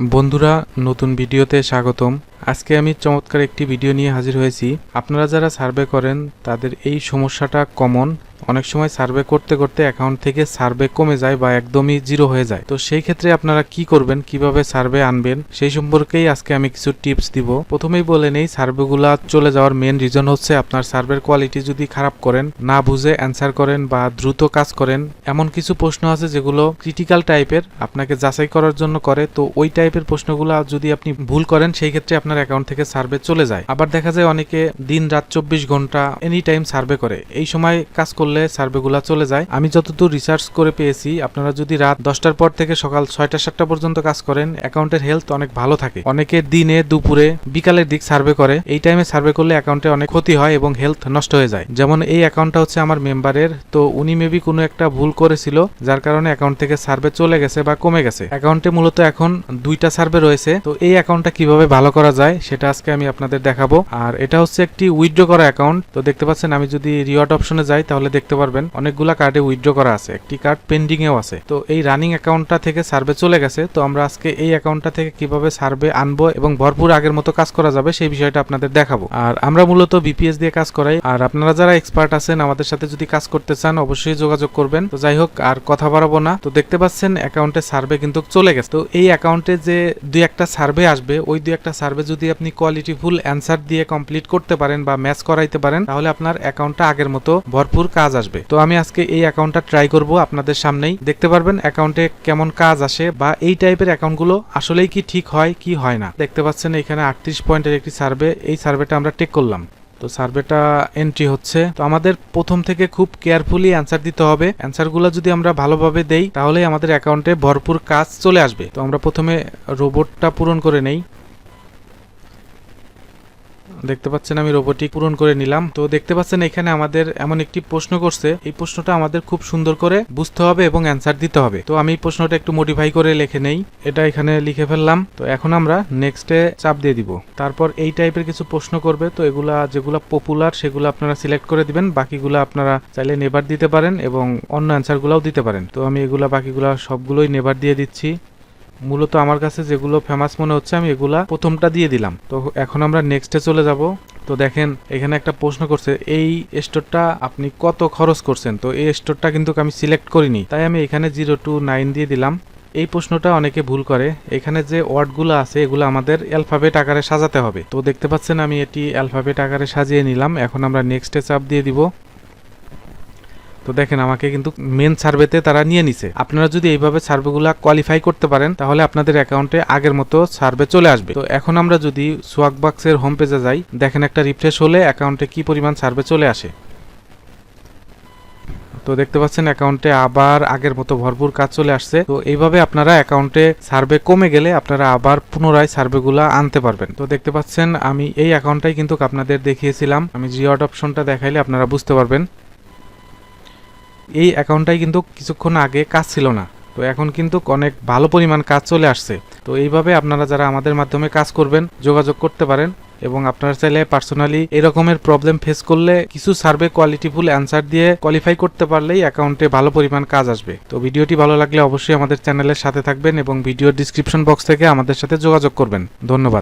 বন্ধুরা, নতুন ভিডিওতে স্বাগতম। আজকে আমি চমৎকার একটি ভিডিও নিয়ে হাজির হয়েছি। আপনারা যারা সার্ভে করেন, তাদের এই সমস্যাটা কমন অনেক সময় সার্ভে করতে করতে অ্যাকাউন্ট থেকে সার্ভে কমে যায় বা একদমই জিরো হয়ে যায়। তো সেই ক্ষেত্রে আপনারা কি করবেন? কীভাবে সার্ভে আনবেন? সেই সম্পর্কেই আজকে আমি কিছু টিপস দিব। প্রথমেই বলে নেই সার্ভেগুলা চলে যাওয়ার মেন রিজন হচ্ছে আপনার সার্ভের কোয়ালিটি যদি খারাপ করেন, না বুঝে অ্যান্সার করেন বা দ্রুত কাজ করেন, এমন কিছু প্রশ্ন আছে যেগুলো ক্রিটিক্যাল টাইপের আপনাকে যাচাই করার জন্য করে। তো ওই টাইপের প্রশ্নগুলো যদি আপনি ভুল করেন, সেই ক্ষেত্রে আপনার অ্যাকাউন্ট থেকে সার্ভে চলে যায়। আবার দেখা যায় অনেকে দিন রাত চব্বিশ ঘণ্টা এনি টাইম সার্ভে করে। এই সময় কাজ করলে সার্ভেগুলো চলে যায়। আমি যতদূর রিসার্চ করে পেয়েছি, আপনারা যদি রাত দশটার পর থেকে সকাল ছয়টা, সাতটা পর্যন্ত কাজ করেন, অ্যাকাউন্টের হেলথ অনেক ভালো থাকে। অনেকে দিনে, দুপুরে, বিকালের দিক সার্ভে করে। এই টাইমে সার্ভে করলে অ্যাকাউন্টে অনেক ক্ষতি হয় এবং হেলথ নষ্ট হয়ে যায়। যেমন এই অ্যাকাউন্টটা হচ্ছে আমার মেম্বারের তো উনি মেবি কোনো একটা ভুল করেছিল, যার কারণে অ্যাকাউন্ট থেকে সার্ভে চলে গেছে বা কমে গেছে। অ্যাকাউন্টে মূলত এখন দুইটা সার্ভে রয়েছে। তো এই অ্যাকাউন্টটা কীভাবে ভালো করা যায়, সেটা আজকে আমি আপনাদের দেখাবো। আর এটা হচ্ছে একটি উইথড্র করা অ্যাকাউন্ট। তো দেখতে পাচ্ছেন, আমি যদি রিওয়ার্ড অপশনে যাই, তাহলে দেখতে পারবেন, অনেকগুলা কার্ডে উইথড্র করা আছে, একটি কার্ড পেন্ডিং এও আছে। তো এই রানিং অ্যাকাউন্টটা থেকে সার্ভে চলে গেছে, তো আমরা আজকে এই অ্যাকাউন্টটা থেকে কীভাবে সার্ভে আনব এবং ভরপুর আগের মতো কাজ করা যাবে সেই বিষয়টা আপনাদের দেখাবো। আর আমরা মূলত বিপিএস দিয়ে কাজ করাই, আর আপনারা যারা এক্সপার্ট আছেন, আমাদের সাথে যদি কাজ করতে চান, অবশ্যই যোগাযোগ করবেন। তো যাই হোক, আর কথা বাড়াবো না। তো দেখতে পাচ্ছেন অ্যাকাউন্টে সার্ভে কিন্তু চলে গেছে। তো এই অ্যাকাউন্টে যে দুই একটা সার্ভে আসবে, ওই দুই একটা সার্ভে যদি আপনি কোয়ালিটিফুল অ্যান্সার দিয়ে কমপ্লিট করতে পারেন বা ম্যাচ করাইতে পারেন, তাহলে আপনার অ্যাকাউন্টটা আগের মতো ভরপুর কাজ আসবে। তো আমি আজকে এই অ্যাকাউন্টটা ট্রাই করব আপনাদের সামনেই। দেখতে পারবেন অ্যাকাউন্টে কেমন কাজ আসে বা এই টাইপের অ্যাকাউন্টগুলো আসলেই কি ঠিক হয়, কি হয় না। দেখতে পাচ্ছেন এখানে আটত্রিশ পয়েন্টের একটি সার্ভে এই সার্ভেটা আমরা টেক করলাম। তো সার্ভেটা এন্ট্রি হচ্ছে। তো আমাদের প্রথম থেকে খুব কেয়ারফুলি অ্যান্সার দিতে হবে। অ্যান্সারগুলো যদি আমরা ভালোভাবে দেই তাহলে আমাদের অ্যাকাউন্টে ভরপুর কাজ চলে আসবে। তো আমরা প্রথমে রোবটটা পূরণ করে নেই। দেখতে পাচ্ছেন আমি রোবটিক পূরণ করে নিলাম। তো দেখতে পাচ্ছেন এখানে আমাদের এমন একটি প্রশ্ন করছে। এই প্রশ্নটা আমাদের খুব সুন্দর করে বুঝতে হবে এবং অ্যান্সার দিতে হবে। তো আমি প্রশ্নটা একটু মডিফাই করে লিখে নেই। এটা এখানে লিখে ফেললাম। তো এখন আমরা নেক্সটে চাপ দিয়ে দিব। তারপর এই টাইপের কিছু প্রশ্ন করবে। তো এগুলা যেগুলো পপুলার সেগুলো আপনারা সিলেক্ট করে দিবেন। বাকিগুলো আপনারা চাইলে নেবার দিতে পারেন এবং অন্য অ্যান্সারগুলোও দিতে পারেন। তো আমি এগুলা বাকিগুলা সবগুলোই নেবার দিয়ে দিচ্ছি। মূলত আমার কাছে যেগুলো ফেমাস মনে হচ্ছে, আমি এগুলা প্রথমটা দিয়ে দিলাম। তো এখন আমরা নেক্সটে চলে যাব। তো দেখেন, এখানে একটা প্রশ্ন করছে, এই স্টোরটা আপনি কত খরচ করছেন? তো এই স্টোরটা কিন্তু আমি সিলেক্ট করিনি, তাই আমি এখানে জিরো টু নাইন দিয়ে দিলাম। এই প্রশ্নটা অনেকে ভুল করে। এখানে যে ওয়ার্ডগুলো আছে, এগুলো আমাদের অ্যালফাবেট আকারে সাজাতে হবে। তো দেখতে পাচ্ছেন, আমি এটি অ্যালফাবেট আকারে সাজিয়ে নিলাম। এখন আমরা নেক্সটে চাপ দিয়ে দিব। তো দেখেন, আমাকে কিন্তু মেন সার্ভেতে তারা নিয়ে নিছে। আপনারা যদি এইভাবে সার্ভেগুলো কোয়ালিফাই করতে পারেন, তাহলে আপনাদের অ্যাকাউন্টে আগের মতো সার্ভে চলে আসবে। তো এখন আমরা যদি সোয়াক বাক্সের হোম পেজে যাই, দেখেন একটা রিফ্রেশ হলে অ্যাকাউন্টে কি পরিমাণ সার্ভে চলে আসে। তো দেখতে পাচ্ছেন অ্যাকাউন্টে আবার আগের মতো ভরপুর কাজ চলে আসছে। তো এইভাবে আপনারা অ্যাকাউন্টে সার্ভে কমে গেলে আপনারা আবার পুনরায় সার্ভেগুলো আনতে পারবেন। তো দেখতে পাচ্ছেন, আমি এই অ্যাকাউন্টটাই কিন্তু আপনাদের দেখিয়েছিলাম। আমি জিওড অপশনটা দেখাইলে আপনারা বুঝতে পারবেন। এই অ্যাকাউন্টটাই কিন্তু কিছুক্ষণ আগে কাজ ছিল না। তো এখন কিন্তু অনেক ভালো পরিমাণ কাজ চলে আসছে। তো এইভাবে আপনারা যারা আমাদের মাধ্যমে কাজ করবেন, যোগাযোগ করতে পারেন এবং আপনারা চাইলে পার্সোনালি এরকমের প্রবলেম ফেস করলে কিছু সার্ভে কোয়ালিটিফুল অ্যান্সার দিয়ে কোয়ালিফাই করতে পারলেই অ্যাকাউন্টে ভালো পরিমাণ কাজ আসবে। তো ভিডিওটি ভালো লাগলে অবশ্যই আমাদের চ্যানেলের সাথে থাকবেন এবং ভিডিওর ডিসক্রিপশন বক্স থেকে আমাদের সাথে যোগাযোগ করবেন। ধন্যবাদ।